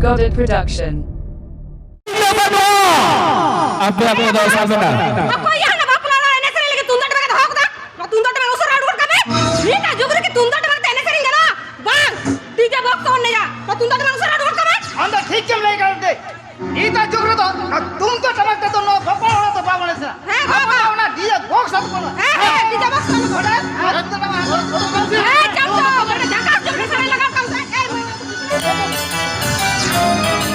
Goddard production. আপনি আপনি দাও সাবে না ঠিক কেমন লাগে কারণে এটা জোগরে তো তুমি তো টামাকটা তো নো ভপড়া তো পাবনে না হ্যাঁ বাবা না দিয়ে বক্স আপ করো হ্যাঁ হ্যাঁ দিয়ে বক্স আপ করো আর তো না হ্যাঁ চাপ তো ঢাকা জোগরে সারা লাগা কাম এই Thank you.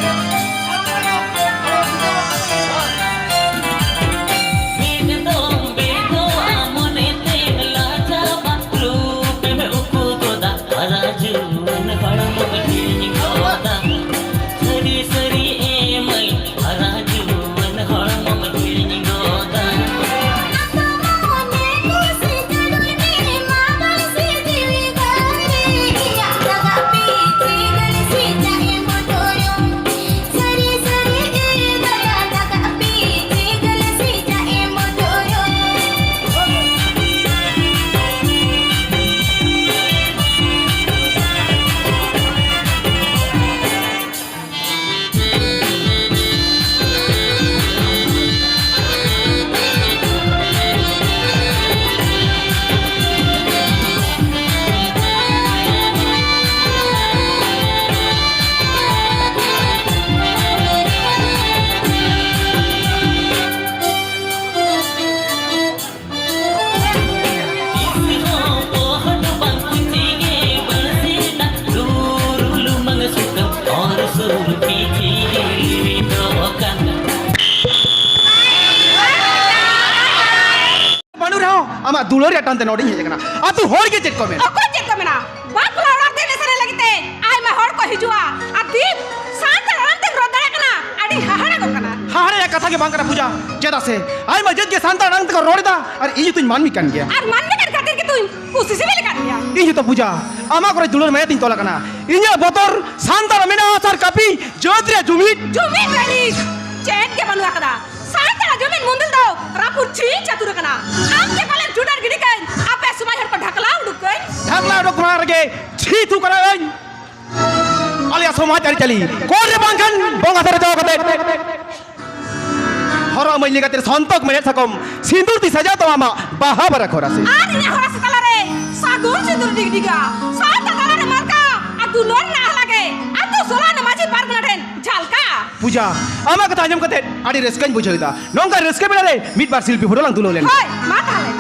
ᱴᱟᱱᱛᱮ ᱱᱚᱰᱮ ᱦᱤᱡᱩᱜ ᱠᱟᱱᱟ ᱟᱫᱚ ᱦᱚᱲ ᱜᱮ ᱪᱮᱫ ಯಾಕಂತ ನೋಡಿ ಹೇಳಿದಣ ಅದು ಹೋಳಿಗೆ ಚಿಟ್ಕೊಮೆ ಅಕ್ಕ ಚಿಟ್ಕೊಮೆನ ಬಾಕ್ಲ ಅವರತ್ತೆ ನೆಸನೆ ಲಗಿತೆ ಆಯ್ ಮಾ ಹೊಡ್ಕೊ ಹಿಜುವಾ ಆ ದೀಪ್ ಸಾಂತ ᱠᱟᱱᱟ ᱟᱹᱰᱤ ᱦᱟᱦᱟᱲᱟᱜ ᱠᱟᱱᱟ ᱦᱟᱦᱟᱲᱟᱜ ᱠᱟᱛᱷᱟ ᱜᱮ ᱵᱟᱝ ᱠᱟᱱᱟ ಪೂಜಾ ᱪᱮᱫᱟᱜ ᱥᱮ ᱟᱭᱢᱟ ಜೆದ್ಗೆ ಸಾಂತ ರಂತೆ ಕೊ ರೋಡಿದ ಅರ್ ಈ ತುನ್ ಮಾನ್ಮಿ ಕನ್ ಗೆ ಅರ್ ಮಾನ್ಮಿ ಕನ್ ಕತೆ ಗೆ ತುನ್ ಉಸಿಸಿ ಮೇಲೆ ಕನ್ ಗೆ ಈ ಜುತ ಪೂಜಾ আমা করে দুলোর মায়া তিন তোলা কানা ইঞ্জা বতর সান্তার মেনা আসার কাপি জোদ্রে জুমিট জুমিট রানি চেট কে ᱵᱟᱝ আকদা జమీన్ ముందులతో రాపూర్ చీచతురుకన ఆంకే పలే జుడర్ గిడికైన్ ఆపే సుమై హర్క ఢకలా ఉడుకైన్ ఢకలా ఉడుకుమారగే ఛీ తు కరైన్ আলিয়া সময় তারি চালি কোরে বাঙ্গান বঙ্গা ধরে যাওয়া কথা হর মইলি গাতের সন্তক মেরে থাকম। সিন্দুর দি সাজা তো আমা বাহা বরা খরাসে আর নে হরাসে কালারে সাগুন সিন্দুর ডিগ ডিগা সাতা কালারে মারকা। আ দু লোর না লাগে আ তো সোলা নামাজি পার্ক নাটেন ঝালকা। puja ama kata nyam kate adi reskan puja kita nongka reskan bila deh mit bar silpi fudolang tulo len hai mata len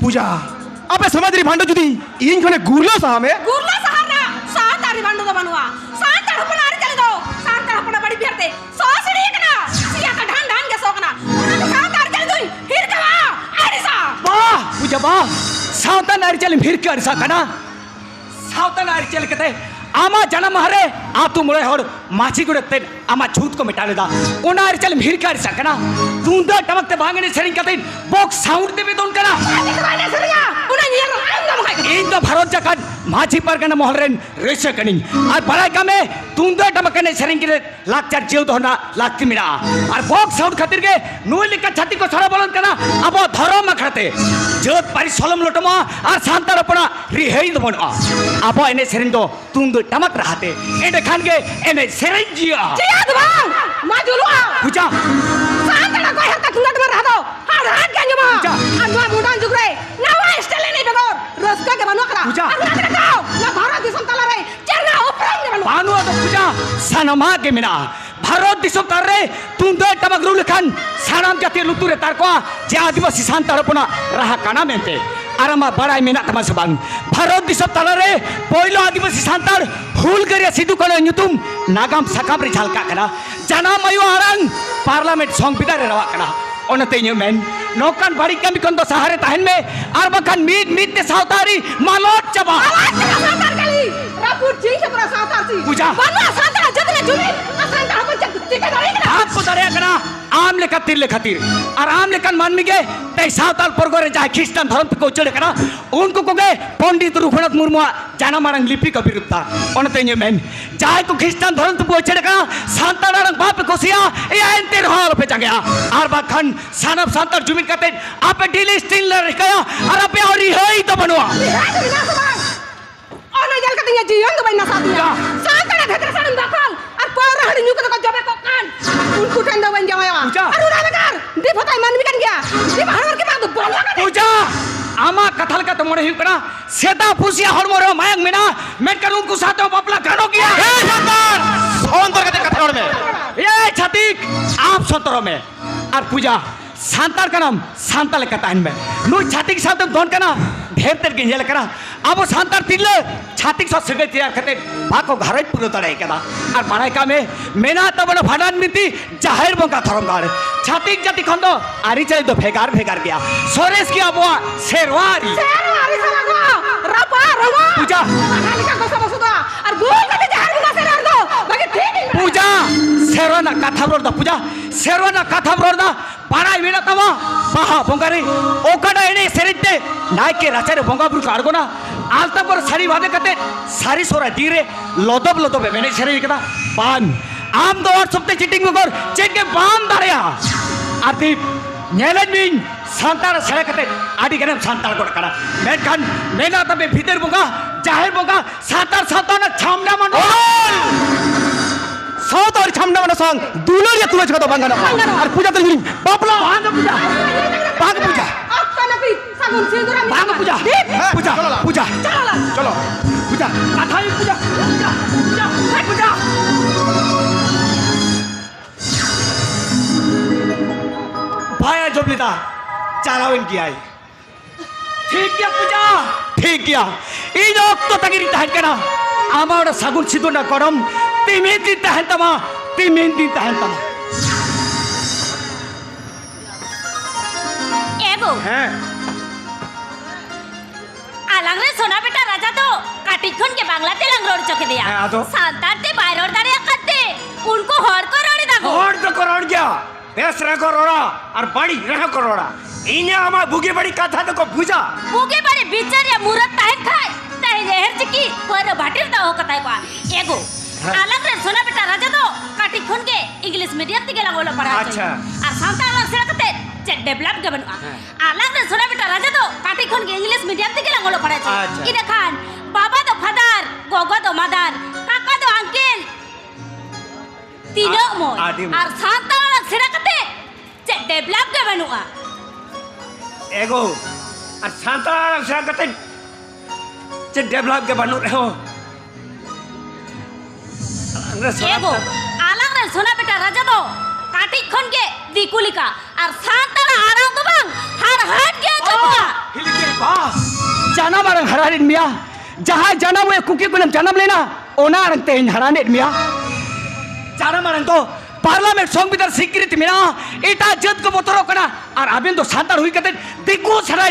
Puja आप समझ रही भांडो जुदी इन खने गुरलो सामे गुरलो bah puja bah sautan air jalim hirkar sakana sautan air jal kete ama janam hare atu mulai hor machi gude ten ama chut ko mitale da ona air jalim hirkar sakana tunda tamakte bangene sering kate box sound debe don kana Ati ka bane sariya. Una nyero anga mo kai. ᱤᱧ ᱫᱚ ᱵᱷᱟᱨᱚᱛ ᱡᱟᱠᱟᱛ ᱢᱟᱹᱡᱷᱤ ᱯᱟᱨᱜᱟᱱᱟ ᱢᱚᱦᱚᱞ ᱨᱮᱱ ᱨᱟᱹᱥᱭᱟᱹ ᱠᱟᱹᱱᱟᱹᱧ ᱟᱨ ᱵᱟᱲᱟᱭ ᱠᱟᱜ ᱢᱮ ᱛᱩᱢᱫᱟᱜ ᱴᱟᱢᱟᱠ ᱮᱱᱮᱡ ᱥᱮᱨᱮᱧ ᱠᱟᱛᱮ ᱞᱟᱠᱪᱟᱨ ᱡᱤᱭᱟᱹᱣ ᱫᱚᱦᱚ ᱨᱮᱱᱟᱜ ᱞᱟᱹᱠᱛᱤ ᱢᱮᱱᱟᱜᱼᱟ ᱟᱨ ᱵᱚᱠᱥ ᱥᱟᱣᱩᱱᱰ ᱠᱷᱟᱹᱛᱤᱨ ᱜᱮ ᱱᱩᱭ ᱞᱮᱠᱟ ᱪᱷᱟᱹᱛᱤᱠ ᱠᱚ ᱥᱚᱲᱚ ᱵᱚᱞᱚᱱ ᱠᱟᱱᱟ ᱟᱵᱚ ᱫᱷᱚᱨᱚᱢ ᱟᱠᱷᱲᱟᱛᱮ ᱡᱟᱹᱛ ᱯᱟᱹᱨᱤᱥ ᱥᱚᱞᱚᱢ ᱞᱚᱴᱚᱢᱚᱜᱼᱟ ᱟᱨ ᱥᱟᱱᱛᱟᱲ ᱦᱚᱯᱚᱱᱟᱜ ᱨᱤᱦᱟᱹᱭ ᱫᱚ ᱵᱟᱹᱱᱩᱜᱼᱟ ᱟᱵᱚ ᱮᱱᱮᱡ ᱥᱮᱨᱮᱧ ᱫᱚ ᱛᱩᱢᱫᱟᱜ ᱴᱟᱢᱟᱠ ᱨᱟᱦᱟᱛᱮ ᱮᱸᱰᱮᱠᱷᱟᱱ ᱜᱮ ᱮᱱᱮᱡ ᱥᱮᱨᱮᱧ ᱡᱤᱭᱟᱹᱜᱼᱟ Siya tu bang. Maju lu ah. ᱯᱩᱡᱟ Santa na koi har ka tunda mar hado. Har har kan jama. Puja. Anwa mudan jugre. Nawa Bharat ni begor. Raska ke banu kara. Puja. Aku nak kau. Na bharat Bharat Disham তারে তুন্দ এটা rule লেখান serum জাতির লুতুরে তার কোয়া যে আদিবাসী সান্তার পোনা রাহা কানা মেনতে। আর আমার বাড়াই মেনা তামা সবাং। ভারত দিশম তালারে পয়লো আদিবাসী সান্তার হুল গরিয়া সিধু কলে নিতুম নাগাম সাকাম রে ঝালকা কানা জানা মায়ু আরাং পার্লামেন্ট সংবিধানে রাওয়া কানা অনতে ইউ মেন। নৌকান বাড়ি কামি কন্দ সাহারে তাহেন মে আর বাকান মিট মিট তে সাউতারি মালট চাবা। রাপুর ঠিক সাউতারি পূজা বানা সাউতারি জতনে জুমি। না আম লেখা তীর লেখাতির আর আম লেখান মানমিগে তাই সাঁওতাল পরগরে যা খ্রিস্টান ধর্ম থেকে উচ্চলে কেনা উনকু কোগে পণ্ডিত রঘুনাথ মুর্মু জানা মারাং লিপি কা বিরুদ্ধা অনতে ইয়ে মেন যাই কো খ্রিস্টান ধর্ম থেকে উচ্চলে কেনা সাঁওতাল রাং বাপ কোসিয়া এ আইন তের হল পে জাগা আর বা খান সানব সাঁওতাল জুমিন কাতে আপে ডিলি স্টিল রেখায়া আর আপে আর হই তো বনোয়া অন জল কাতে জিয়ন তো বাইনা সাথিয়া সাথ करा सांता रंग बाप को सिया ये एंतेर हॉल पे जगया और बाखन सानब सांतर जुमिन करते आप डिली स्टील ले कया और आप और ही तो बनवा Lihat ini nasa bang. Oh na jal katanya jiyon tuh banyak saat Ya. Saat kana dhatra sanam dakal. Ar para hari nyuka to jobe ko kan. Unku tanda wen jawa ya. Puja. Aru na bekar. Di fotai man mi kan gya. Di bahar ke madu bola ka. पूजा आमा कथल का तमोड़े ही करा सेता पुसिया हरमोरे मायंग मिना मेटकर उनको साथ में पपला घनो किया এ সন্তান অন্তর্গত কথা বলবে ये छतिक आप सतरों में और पूजा ᱥᱟᱱᱛᱟᱲ ᱠᱟᱱᱟᱢ ᱥᱟᱱᱛᱟᱲ ᱞᱮᱠᱟ ᱛᱟᱦᱮᱱ ᱢᱮ ᱱᱩᱭ ᱪᱷᱟᱹᱛᱤᱠ ᱥᱟᱶᱛᱮᱢ ᱫᱚᱱ ᱠᱟᱱᱟ ᱰᱷᱮᱨ ᱛᱮᱫ ᱜᱮ ᱧᱮᱞ ᱠᱟᱱᱟ ᱟᱵᱚ ᱥᱟᱱᱛᱟᱲ ᱛᱤᱨᱞᱟᱹ ᱪᱷᱟᱹᱛᱤᱠ ᱥᱟᱶ ᱥᱟᱹᱜᱟᱹᱭ ᱛᱮᱭᱟᱨ ᱠᱟᱛᱮ ᱵᱟᱠᱚ ᱜᱷᱟᱨᱚᱸᱡᱽ ᱯᱩᱨᱟᱹᱣ ᱫᱟᱲᱮᱭ ᱠᱟᱫᱟ ᱟᱨ ᱵᱟᱲᱟᱭ ᱠᱟᱜ ᱢᱮ ᱢᱮᱱᱟᱜ ᱛᱟᱵᱚᱱᱟ ᱵᱷᱟᱸᱰᱟᱱ ᱢᱤᱛᱤ ᱡᱟᱦᱮᱨ ᱵᱚᱸᱜᱟ ᱫᱷᱚᱨᱚᱢ ᱜᱟᱲ ᱪᱷᱟᱹᱛᱤᱠ ᱡᱟᱹᱛᱤ ᱠᱷᱚᱱ ᱫᱚ ᱟᱹᱨᱤᱪᱟᱹᱞᱤ ᱫᱚ ᱵᱷᱮᱜᱟᱨ ᱵᱷᱮᱜᱟᱨ ᱜᱮᱭᱟ ᱥᱚᱨᱮᱥ ᱜᱮ ᱟᱵᱚᱣᱟᱜ ᱥᱮᱨᱣᱟ ᱟᱹᱨᱤ ᱯᱩᱡᱟ ᱨᱟᱯᱟ ᱨᱟᱣᱟ ᱯᱩᱡᱟ ᱞᱮᱠᱟ ᱜᱚᱥᱟ ᱵᱚᱥᱚᱫᱟ ᱟᱨ ᱜᱩᱞ ᱠᱟᱛᱮ ᱡᱟᱦᱮᱨ ಪೂಜಾ ಸೇರೋನ ಕಥಾ ಬರೋದ ಪೂಜಾ ಸೇರೋನ ಕಥಾ ಬರೋದ ಬಾಣ ಬೀಳತ್ತವ ಮಹಾ ಬೊಂಗಾರಿ ಓಕಡ ಎಣೆ ಸೇರಿದ್ದೆ ನಾಯ್ಕೆ ರಚಾರೆ ಬೊಂಗಾಬ್ರು ಕಾಡ್ಗೋಣ ಆಲ್ತಪರ ಸಾರಿ ವಾದೆ ಕತೆ ಸಾರಿ ಸೋರ ದೀರೆ ಲೊದಬ ಲೊದಬ ಬೆನೆ ಸೇರಿ ಕದ ಪಾನ್ আম দেওয়ার সবচেয়ে চিটিং মুখর চেটকে বাম দাঁড়িয়া আর তুই ᱧᱮᱞᱮᱫ ᱢᱤᱧ ᱥᱟᱱᱛᱟᱲ ᱥᱮᱬᱟ ᱠᱟᱛᱮᱫ ᱟᱹᱰᱤᱜᱟᱱᱮᱢ ᱥᱟᱱᱛᱟᱲ ᱜᱚᱫ ᱠᱟᱱᱟ ᱢᱮᱱᱠᱷᱟᱱ ᱢᱮᱱᱟ ᱛᱟᱯᱮ ᱵᱷᱤᱛᱟᱹᱨ ᱵᱚᱸᱜᱟ ᱡᱟᱦᱮᱨ ᱵᱚᱸᱜᱟ ᱥᱟᱱᱛᱟᱲ ᱥᱟᱶᱛᱟ ᱨᱮᱱᱟᱜ ᱪᱷᱟᱢᱰᱟ ᱢᱟᱱᱰᱟ jahir bonga santar santana chamna mano সৌতর ছামনা মানে সং দুলরিয়া তুলেছে কত বাঙ্গানো আর পূজা তো বাপলা Bang puja. Bang puja. Apa nabi sagun sinduran mi. Bang puja. Di. হ্যাঁ, Puja. চলো না। Puja. Chalo lah. চলো Puja. Kathai puja. Puja. Puja. Hai puja. भाया जोबलिता चालावन किया है ठीक किया पूजा ठीक किया এই রক্ত তাগিরি তাহেন কেনা আমার সাগুন সিদ্ধ না করম তিমিন দিন তাহেন তামা তিমিন দিন তাহেন তামা एगो হ্যাঁ আলাং রে সোনা বেটা রাজা তো কাটিখন के बांग्ला तेलंग रोड चके दिया হ্যাঁ, আদো। सांतार ते बायरोड दारे करते उनको हर को रोड़ी दागो और तो करोड़ गया बेस रह करोड़ा और बड़ी रह करोड़ा इन्हें हमार भूगे बड़ी कथा तो को पूजा बुगे बड़े बिचार या मुरत ताहे खाए ताहे जहर चिकी पर भाटिर दा हो कताय अलग रे सोना बेटा राजा दो काटी खुन के इंग्लिश मीडियम ते गेला बोला पढ़ा अच्छा आ सावता अलग से रखते जे डेवलप के बनवा अलग रे सोना बेटा राजा दो काटी खुन के इंग्लिश मीडियम ते गेला बोला पढ़ा अच्छा ई देखान बाबा दो फादर गोगो दो मदर काका दो अंकल तीनों मोय और सावता अलग से रखते जे डेवलप के बनवा एगो আর সাঁতার সাঁতার যে ডেভেলপকে বানু রে એગો આલાંગ રે સોના બેટા રજતો કાટી ખન કે દીકુલિકા আর সাতারা আরাম দবাং হার হাট গে জবা হিলকে বাস। জানা বারং হারারিন মিয়া যাহা জানা ওয়ে কুকি গুলম জানাম লেনা ওনা রং তেইন হারানেট মিয়া। জানা মারং তো পার্লামেন্ট সংবিধান স্বীকৃতি মিনা এটা জেদ কো বতরো কনা আর আবেন তো সাতার হুই কাতে দিকু ছড়াই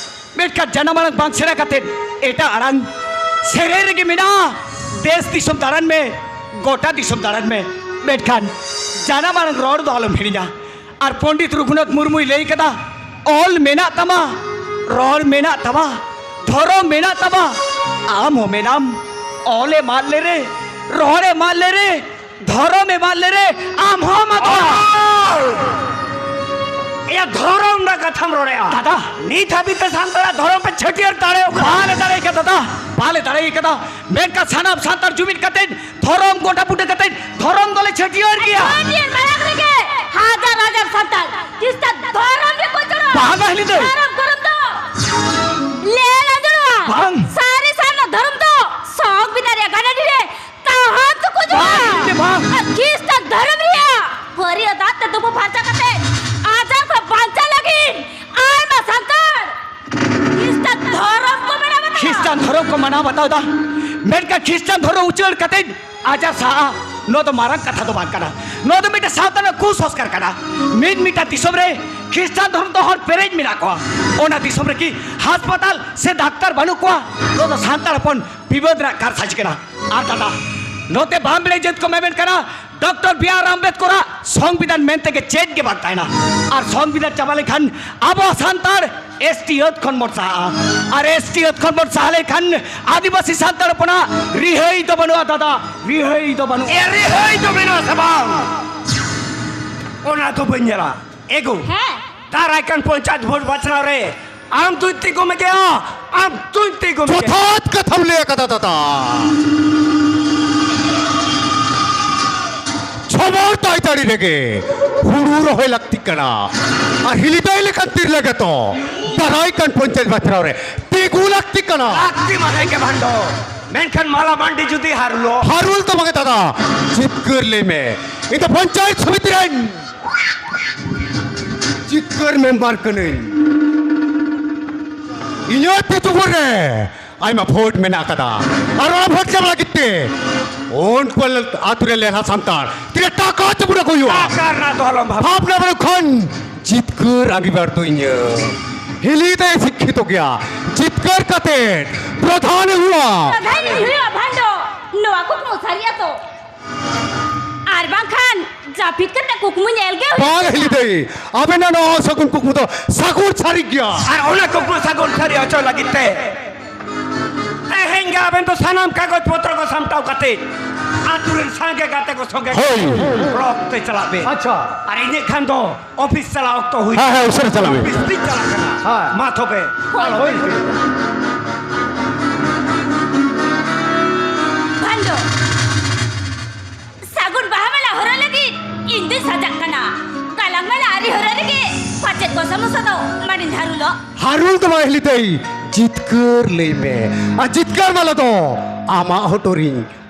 ᱢᱮᱱᱠᱷᱟᱱ ᱡᱟᱱᱟᱢᱟᱲᱟᱝ ᱵᱟᱝ ᱥᱮᱬᱟ ᱠᱟᱛᱮᱫ ᱮᱴᱟᱜ ᱟᱲᱟᱝ ᱥᱮᱨᱮᱧ ᱨᱮᱜᱮ ᱢᱮᱱᱟᱜᱼᱟ ᱫᱮᱥ ᱫᱤᱥᱚᱢ ᱫᱟᱬᱟᱱ ᱢᱮ ᱜᱚᱴᱟ ᱫᱤᱥᱚᱢ ᱫᱟᱬᱟᱱ ᱢᱮ ᱢᱮᱱᱠᱷᱟᱱ ᱡᱟᱱᱟᱢ ᱟᱲᱟᱝ ᱨᱚᱲ ᱫᱚ ᱟᱞᱚᱢ ᱦᱤᱲᱤᱧᱟ ᱟᱨ ᱯᱚᱱᱰᱤᱛ ᱨᱚᱜᱷᱩᱱᱟᱛᱷ ᱢᱩᱨᱢᱩᱭ ᱞᱟᱹᱭ ᱠᱟᱫᱟ ᱚᱞ ᱢᱮᱱᱟᱜ ᱛᱟᱢᱟ ᱨᱚᱲ ᱢᱮᱱᱟᱜ ᱛᱟᱢᱟ ᱫᱷᱚᱨᱚᱢ ᱢᱮᱱᱟᱜ ᱛᱟᱢᱟ ᱟᱢ ᱦᱚᱸ ᱢᱮᱱᱟᱢ ᱚᱞᱮ ᱢᱟᱜ ᱞᱮᱨᱮ ᱨᱚᱲᱮ ᱢᱟᱜ ᱞᱮᱨᱮ ᱫᱷᱚᱨᱚᱢᱮ ᱢᱟᱜ ᱞᱮᱨᱮ ᱟᱢ ᱦᱚᱸ ᱢᱟᱜ या धरम ना कथम रोड़े दादा नी था भी तो सांतरा धरम पे छटियर ताड़े पाले ताड़े के दादा पाले ताड़े के दादा मैं का सानाब सांतर जुमिन कते धरम गोटा पुटे कते धरम गले छटियर किया पाटियन मारक रे के हाजार हजार संतान किसता धरम के कोचरो भागा हिली दे। धर्म को मना बताओ दा मेनका ख्रिस्टान धर्म उचल कते आजा सा नो तो मारा कथा तो बात करा नो तो मिटा सावतान कु संस्कार करा मिट मिटा दिसम रे ख्रिस्टान धर्म तो हर पेरेज मिला को ओना दिसम रे की हास्पताल से डाक्टर बनू को नो तो सांतार अपन विरोध रा कार साज करा आ दादा নোতে বামলে জেত কমেন্ট করা ডক্টর বি আর আম্বেদকর সংবিধান মেন থেকে চেঞ্জ কে বার্তায় না। আর সংবিধান চাবালে খান আবো সান্তার এসটি খন মোট সাহা আর এসটি খন মোট সাহালে খান আদিবাসী সান্তার পনা রিহেই তো বনুয়া দাদা রিহেই তো বনু। এ রে হই তো মেনা সাবাং ওনা তো বঞ্জরা এগো। হ্যাঁ। তার আইকন পঞ্চায়েত ভোট বাঁচনা রে। আম তুই তি কমে গে আম তুই তি কমে গে। যথাৎ কথাবলে কথা দাদা। ছবর তাইতাড়ি রেগে। হুড়ুর হয়ে লাগতি কেনা আর হিলিতাই লেখান তীর লাগে তো। দাঁড়াই কান পঞ্চায়েত বাচ্চা রে তেগু লাগতি কেনা আক্তি মানে কে ভান্ড মেনখান মালা মান্ডি যদি হারলো। হারুল তোমাকে দাদা জিত করলে মে। এটা পঞ্চায়েত সমিতি রেন। জিত কর মেম্বার কনে। ইঞ্জয় পেতু করে আই মা ভোট মে না কাদা আর ওরা ভোট কেমন লাগিতে? ওন কোল আতুরে লেহা সন্তান তিরে টাকা চুপুরা কইও আকার না তো হলম ভাব ভাবনা বড় খন জিত কর আগিবার দইnya হিলিতে শিক্ষিত গিয়া জিত কর কাতে প্রধান হুয়া প্রধান হিয়া ভান্ডো নোয়া কুক নো সারিয়া তো আর বাংখান জাফিত করতে কুকমু নেলগে বাং হিলিতে আবে না ন সগুন কুকুত সাগুর ছাড়ি গিয়া আর ওনা কুকুর সাগর ছাড়ি অচ লাগিতে হেঙ্গা আবেন তো সানাম কাগজ পত্র কো সামটাও কাতে আতুরের সঙ্গে গাতে কো সঙ্গে হই। রক্তে চালাবে। আচ্ছা। আর এই খান তো অফিস চালা অক্ত হই। হ্যাঁ হ্যাঁ উসরে চালাবে। বিস্তি চালাবে না? হ্যাঁ। মাথবে ভান্ডো সাগুন বাহামেলা হরা লাগি ইন্দু সাজাক কানা কালাং মেলা আরি হরা লাগি সমস্যা তো মানিন ধারুলো হারুল তোমা হিলিতে জিত কর লেমে আর জিত কর মালা তো আমা হটরিং।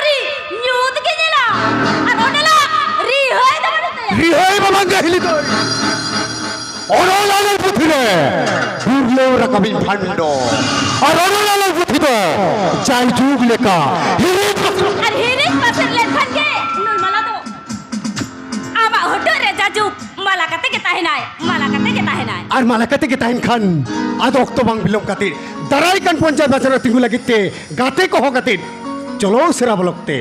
ধার কুপুরি নিউত গেজেলা আর ওনেলা রি হই দবনতয়া রিহাই বাবা গেলি দই অনল আলোর পুথিরে দুর্লেও রাকাবিন ভাণ্ড। আর আলোর পুথিতে চাই যুগ লেখা। হিরি আর হিরিক পাশের লেখান কে? নুই মালা দো আমা হটো রে জাজু মালা কাতে কে তাহে নাই মালা কাতে কে তাহে নাই। আর মালাকাতে কে তাইন খান আদ অক্তবাং বিলম কাতে দারাই কান পঞ্চায়েত বাজার তিঙ্গু লাগিতে গাতে কহ গাতে চলো সেরা ব্লকতে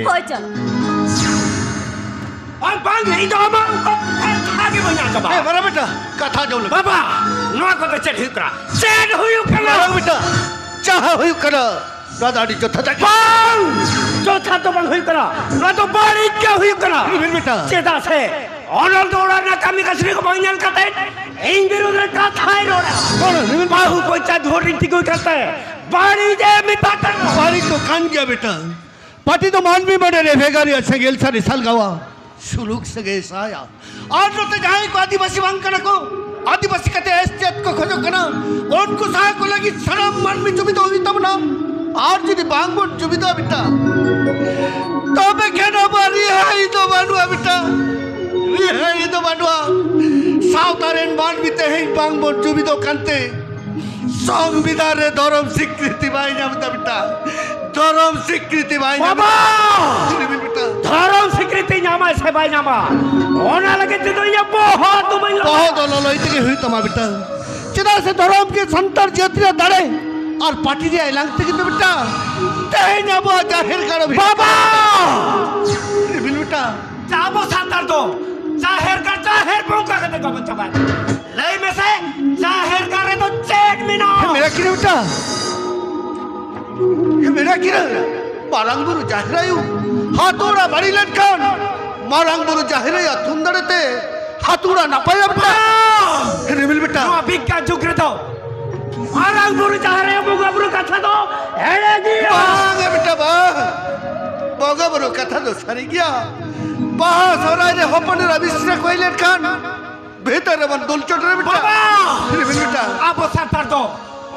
বড় বেটা কথা জল বাবা নয়া কথা চেট হুই করা চেট হুই করা বেটা চাহা হুই করা রাধাড়ি চোথা থাকে বাং চোথা তো বাং হুই করা না তো বাড়ি কে হুই করা বেটা চেতা সে অনন্ত ওড়া না কামি কাশ্রী কো বাংজাল কাতে এই বিরুদ্ধে কথাই রোড়া বাহু পঞ্চায়েত ভোটিং থেকে উঠাতে বাড়ি যে আমি বাড়ি তো কান গিয়া বেটা। पार्टी तो मान भी बड़े रे भेगारी अच्छा गेल सारे साल गावा सुलूक सगे साया आज रोते जाए को आदिवासी वांग कना को आदिवासी कहते एसटेट को खोजो कना उनको सहाय को लगी शरम मन में चुमी तो हुई तब ना আর যদি বাংবট জমিদা বিটা তবে কেন বাড়ি হাই তো বানুয়া বিটা রিহাই তো বানুয়া সাঁওতারেন মানবিতে হেই বাংবট জমিদ কান্তে সংবিধানে ধরম স্বীকৃতি পাই যাবে বিটা ধরম স্বীকৃতি ভাই বাবা! ধরম স্বীকৃতি নামা সে ভাই নামা। ওনা লাগে তে দুনিয়া বহুত তুমি বহুত লই থেকে হই তোমার বেটা। চিনা সে ধরম কে সন্তর জ্যোতিরা দাঁড়ে। আর পাটি দিয়ে আইলাম থেকে তো বেটা। তাই যাব জাহির করো বাবা! বেটা। যাব সান্তার তো। জাহির কর জাহির প্রকা কে গবন চাবা লাই মে সে জাহির করে তো চেক মিনা। মেরা কি বেটা? ಮಿಡಕಿರಲ್ಲ ಮಾಲಾಂಗ್ಬುರು ಜಾಹಿರಾಯು ಹಾತೋರ ಬಡಿಲಟ್ ಖಾನ್ ಮಾಲಾಂಗ್ಬುರು ಜಾಹಿರಾಯ ತುಂದಡತೆ হাতুড়া না পাই আপনা রেবিল বেটা। অভিজ্ঞা যুগরে দাও। মারাং বুরু চাহারে বগবরু কথা দাও। হেড়ে গিয়া। বাগে বেটা বা। বগবরু কথা দাও সারি গিয়া। পা সরাই রে হপন রবিশ্রে কইলেন খান ভেতরে বন দুলচট রে বেটা। বাবা! রেবিল বেটা। আবো সাতার দাও।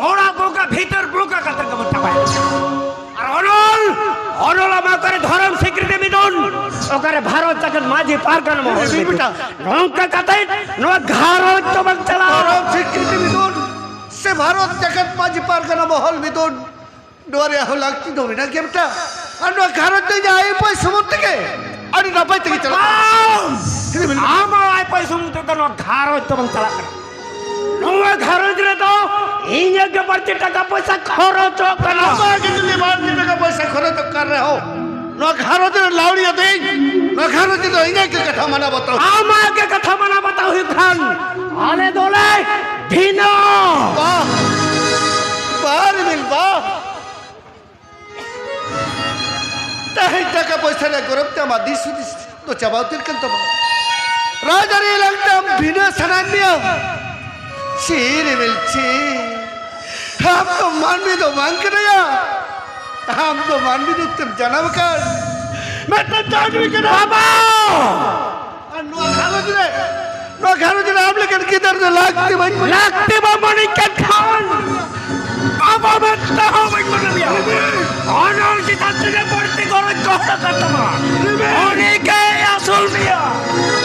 ওরা ভিতর বোকা কাতার কেমন চাপায় আর অনল অনল আমার করে ধরম স্বীকৃতি মিদন ওখানে ভারত তাকে মাঝে পার কেন লঙ্কা কাতায় নোয়া ভারত তোমাক চালা। ধরম স্বীকৃতি মিদন সে ভারত তাকে মাঝে পার কেন মহল মিদন ডোরে হল লাগতি দমি না কেমটা আর নোয়া ঘর তো যায় পয় সমুদ্র থেকে। আর না পাই থেকে চালা। আমার আয় পয় সমুদ্র তো কেন ঘাড় তোমাক চালা। নোয়া ঘর দিলে তো ইঞ্জে বাড়তি টাকা পয়সা খরচ করা আমাকে যদি বাড়তি টাকা পয়সা খরচ কর রে হো নো ভারতের লাউড়িয়া দেই নো ভারতের তো ইংকে কথা মানা বতাও আমাকে কথা মানা বাতা হুই খান। আলে দোলে ভিন বাহ বাহ রিমিল বাহ। তাই টাকা পয়সা না গরম তে আমার দিস দিস তো চাবাও তির কান্ত রাজারে লাগতাম ভিনা সানান্যা ছি রিমিল ছি। हम तो मानवी तो मांग के नहीं हम तो मानवी तो तेरे जन्म कर मैं तो जानवी के नाम नो घर के नाम लेकर किधर से लागते बन लागते बमनी के खान अब अब तो हो भाई मन लिया और और की तस्वीरें पढ़ते करो कौन करता है और एक है असल मियां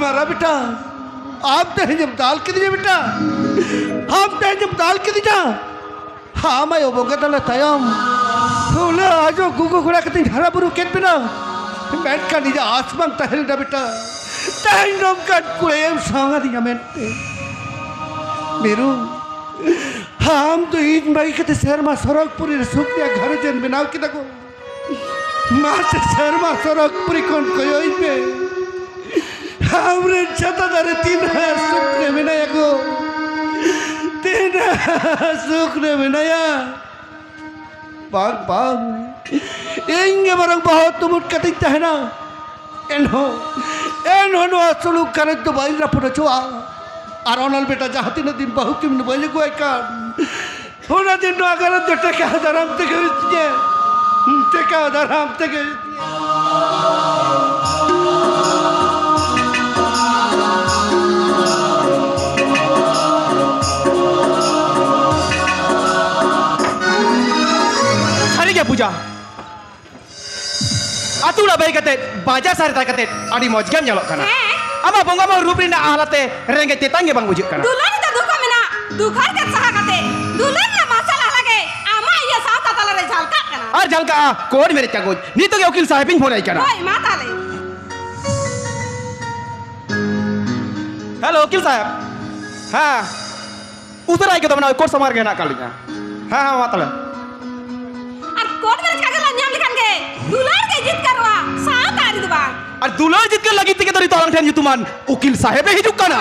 मारा बेटा, आप तेरे जब दाल की दीजिए बेटा आप तेरे जब दाल कि हाँ मैं बोगे तले आज गुगु गुड़ा कितनी हरा बुरु केत बिना बैठ का नीजा आसमान तहल बेटा। தயங்கம் கட்குலையும் சாதியமெட்டு மேரும் হাম তো ঈদ মাইকেতে শেরমা সড়কপুরের সুপ্রিয়া ঘরে জেনবে নাও কি দেখো মাসে শেরমা সড়কপুরি কোন কই হইবে হামরে ছাতাদারে তিন হাজার শুক্রে মিনায়া গো তিন শুক্রে মিনায়া বাগ বাগ এঙ্গে বরং বহুত মুটকাতে তাহে না এলো એ નોનો અસલું કરે તો બૈલ રપુડો છો આ અરવનલ બેટા જાતી નદી બહુ કિમન બૈલ ગોય કાન હોના દિન નો આગળ તો ટકા હજારામ તે કરી છે ટેકા હજારામ તે કરી પૂજા kata baja sari tak kata adi moj gam nyalok kana. Ama bonga mau rupi na ahlate rengge tetangge bang bujuk kana. দুলানি তো দুঃখ মেনা দুঃখর কে সাহা কাতে দুলান না মাসালা লাগে আমা ইয়া সাতা তালারে ঝালকা কেনা jal ka kod mere chagoj. Ni to ke ukil sahibin phone ai kana. ওই মাতালে. Ha. Utar ai ke to mana kod samar ge na kalinya. Ha ha matala. আর কোট মেরে কাগলা নিয়াম লিখান গে দুলার কে জিত করবা সাত আরি দুবা Ar dulai jit ke lagi tike dari tolong ten yutuman. Ukil sahib e hijuk kana.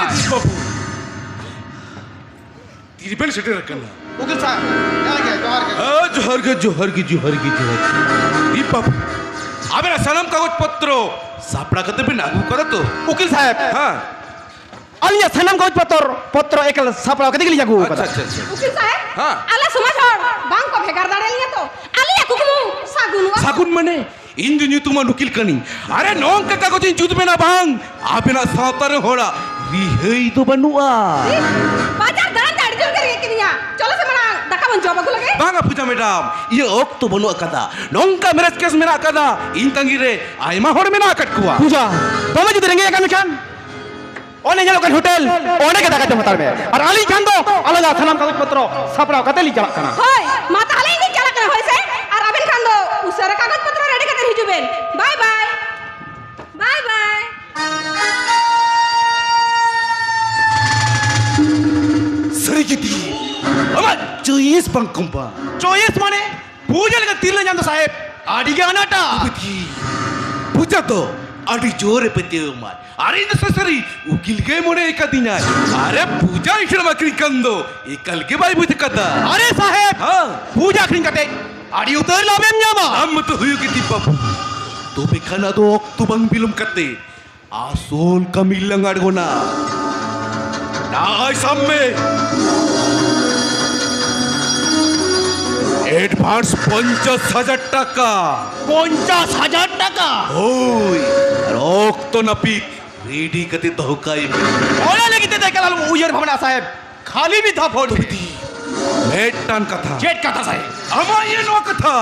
তিরবেল সেটা রাখেন না Ukil sahib. Ya lagi jawar ke. জোহর গে জোহর গে জোহর গে জোহর গে বাবু আবে সালাম কাগজপত্র সাপড়া করতে পেন আগু করো তো Ukil sahib. হ্যাঁ sanam kaut potor potro ekal sapra ke digli jagu. আচ্ছা আচ্ছা আচ্ছা উকিল সাহেব হ্যাঁ। আলা সুমা ছড় বাং কো ভেগার দাঁড়াই নিয়ে তো আলিয়া কুকুমু সাগুন সাগুন মানে ইন্দু নিউ তোমার উকিল কানি আরে নঙ্কা কাগজ জুতবে না বাং আবে না সাঁতারে হোড়া রিহেই তো বানুয়া বাজার দাঁড় দাঁড় জল করে কিনিয়া চলো সে মানা দেখাবন জবাগুলো গে বাঙা পূজা ম্যাডাম ইয়ে অক্ত বানুয়া কাদা নঙ্কা মেরেজ কেস মেনা কাদা in তাঙ্গিরে আইমা হড় Mena কাটকুয়া Puja. Toma jadi rengge kami kan. One nyalokan hotel, one ke dagat motor me. Ar Ali kan do, alaga sanam kaut potro sapra kate li jalak kana. হয় মাতালে নি চালা ready করে হিজুবেন bye bye bye bye sorry Giti আমার choice বাংকম্পা choice মানে పూజలుగా తిరగలేదు సాహెబ్ అడిగానట বুঝা তো আরে জোরে পেতে মার আরে নেসেসারি উকিলকে মনে একা দিনায় আরে পূজা ইসরা মাকরি কান্দো একালকে বাই বুঝে কথা అరే Saheb 아리우들라면야마 아무도 huyukiti papu tobe khana do tubang bilum kate asol kamilang argona নাগাই সামনে অ্যাডভান্স পঞ্চাশ হাজার টাকা। পঞ্চাশ হাজার টাকা? ওই রক্ত নাপি রেডি কাতে ধোকাই ওরা লাগিতে দেখালাম উইয়ার ভাবনা সাহেব খালি মিথা ফোন মেটান কথা। জেট কথা সাহেব। আমার ইয়ে ন কথা।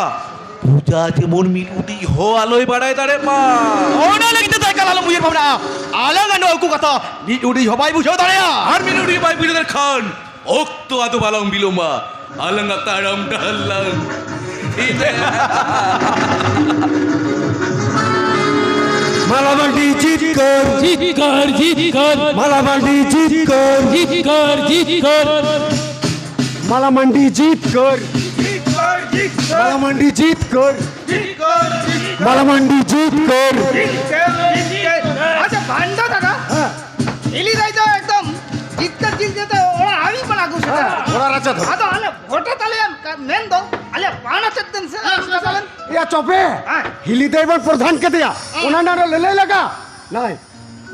পূজা যেমন মিলুদি হো আলোয় বাড়ায় দাঁড়ে মা। ওরা লেগিতে দেখালাম উইয়ের ভাবনা। আলাগানো ওকু কথা উড়ি হবাই বুঝো দাঁড়িয়া আর মিলুদি বাই বিলদের খান। অক্ত আদো বালং বিলোমা আলঙ্গা তারাম ডাল্লাং। মালামান্ডি জিত কর। জিত কর জিত কর। মালামান্ডি জিত কর মালামান্ডি জিত কর মালামান্ডি জিত কর মালামান্ডি জিত কর আচ্ছা ভান্ডা দাদা এলি যাই তো একদম জিততে জিততে ওরা আমি पण রাজা ধর। আদো আলে ভোটে তালে মেন দো আলে পানা চেতন সে ইয়া চপে। হিলি দেবর প্রধানকে দিয়া। ওনা না লেলে লাগা। নাই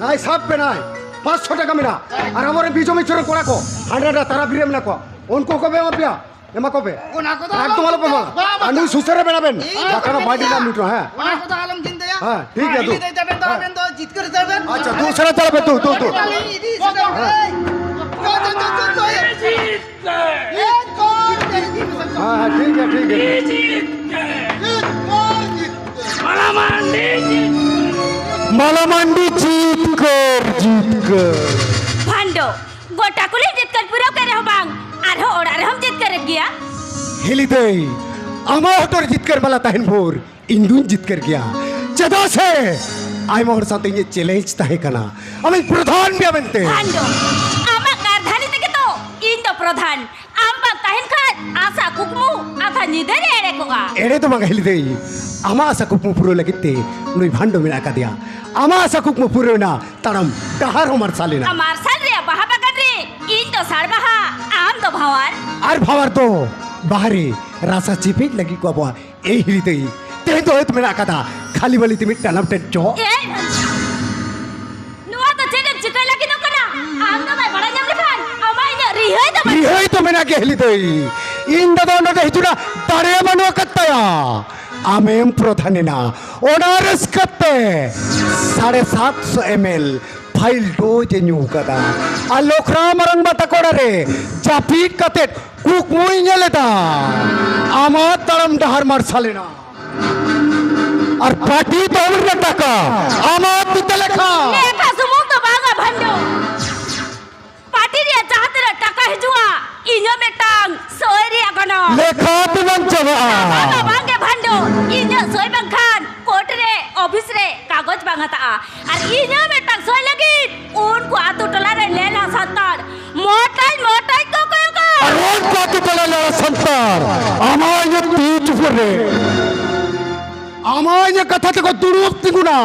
নাই সাপ পে নাই। পাঁচশো টাকা মেনা। আর আমার বিজয় মিচর কোড়া কো? হান্ড্রেড তারা বিরেম না কো? उनको कब है आप यहाँ એમાં કોપે રાખતો માલો પમા અને સુસરે બેડાબેન કાકાનો પાર્ટી નામ મીટરો હે ઓના તો આલમ જિંદયા હા ઠીક હે તું ઇદી દેબેન તો બેન તો જીત કર દેબેન અચ્છા તું સરે તળબે તું તું તું ઇદી સરે તો તો તો તો જીત કે એક કોણ હા હા ઠીક હે ઠીક હે જીત કે એક કોણ જીત માલા માંડી જીત માલા માંડી જીત કર જીત કર ભાંડો ગોટા કુલી જીત કર પૂરો કરે હો બાંગ ᱟᱨᱦᱚᱸ ᱚᱲᱟᱜ ᱨᱮᱦᱚᱸᱢ ᱡᱤᱛᱠᱟᱹᱨᱮᱫ ᱜᱮᱭᱟ ᱦᱤᱞᱤᱫᱟᱹᱭ ᱟᱢᱟᱜ ᱦᱚᱴᱚᱨ ᱡᱤᱛᱠᱟᱹᱨ ᱵᱟᱞᱟ ᱛᱟᱦᱮᱱ ᱵᱷᱳᱨ ᱤᱧ ᱫᱩᱧ ᱡᱤᱛᱠᱟᱹᱨ ᱜᱮᱭᱟ ᱪᱮᱫᱟᱜ ᱥᱮ ᱟᱭᱢᱟ ᱦᱚᱲ ᱥᱟᱶᱛᱮ ᱤᱧᱟᱹᱜ ᱪᱮᱞᱮᱧᱡᱽ ᱛᱟᱦᱮᱸ ᱠᱟᱱᱟ ᱟᱢᱤᱧ ᱯᱨᱚᱫᱷᱟᱱ ᱜᱮᱭᱟ ᱢᱮᱱᱛᱮ ᱟᱢᱟᱜ ᱠᱟᱨᱫᱷᱟᱹᱱᱤ ᱛᱮᱜᱮ ᱛᱚ ᱤᱧ ᱫᱚ ᱯᱨᱚᱫᱷᱟᱱ ᱟᱢ ᱵᱟᱝ ᱛᱟᱦᱮᱱ ᱠᱷᱟᱱ ᱟᱥᱟ ᱠᱩᱠᱢᱩ ᱟᱠᱷᱟ ᱧᱤᱫᱟᱹᱨᱮ ᱮᱲᱮ ᱠᱚᱜᱼᱟ ᱮᱲᱮ ᱫᱚ ᱵᱟᱝ ᱦᱤᱞᱤᱫᱟᱹᱭ ᱟᱢᱟᱜ ᱟᱥᱟ ᱠᱩᱠᱢᱩ ᱯᱩᱨᱟᱹᱣ ᱞᱟᱹᱜᱤᱫ ᱛᱮ ᱱᱩᱭ ᱵᱷᱟᱱᱰᱚ ᱢᱮᱱᱟᱜ ᱟᱠᱟᱫᱮᱭᱟ ᱟᱢᱟᱜ ᱟᱥᱟ ᱠᱩᱠᱢᱩ ᱯᱩᱨᱟᱹᱣ ᱮᱱᱟ ᱛᱟᱲᱟᱢ ᱰᱟᱦᱟᱨ ᱦᱚᱸ ᱢᱟᱨᱥᱟᱞ ᱮᱱᱟ ᱢᱟᱨᱥᱟᱞ ᱨᱮᱭᱟᱜ ᱵᱟᱦᱟ ᱵᱟᱜᱟᱱ ᱨᱮ ᱤᱧ ᱫᱚ ᱥᱟᱨ ᱵᱟᱦᱟ তো ভাওয়ার। আর ভাবার তো বাহারে রাসা চিপিট লাগি কবা এই হিলি দেই তে তো তুমি রাখাদা খালি বলি তুমি টানাপটে চ। এ নুয়া তো চেনে চিকাই লাগি তো কনা আম তো ভাই বড় জামলি খান আমাই না রিহাই তো রিহই তো মেনা কে হিলি দেই ইন্দা দন্ড হিজুরা তারে বানো কত্তায়া আমেম প্রধানে না। ওনারস কত্তে। সাড়ে সাতশো এম এল ফাইল ডোজ নিউ কদা আর লোকরা মরং বাতা কোড়ারে চাপিট কাতে কুক মুই গেলেদা আমার তারাম ডাহার মার সালে না আর পার্টি দৌড় টাকা আমার দিতে লেখা লেখা সুমুং তো বাঙা ভান্ডো পার্টি রে চাহতে রে টাকা হিজুয়া ইño metang soy রে আগনো লেখা দিবান চাবা বাঙে ভান্ডো ইño soy bangkhan কোর্ট অফিস রে কাগজ আর metang soy লাগি উন কো আতু টলা রে লেলা সাতার মোটাই মোটাই কো কো কো। আর ওর কত বলে লড়া সন্তান। আমায় যে তুই চুপ রে আমায় যে কথা থেকে দূরত্ব গুণা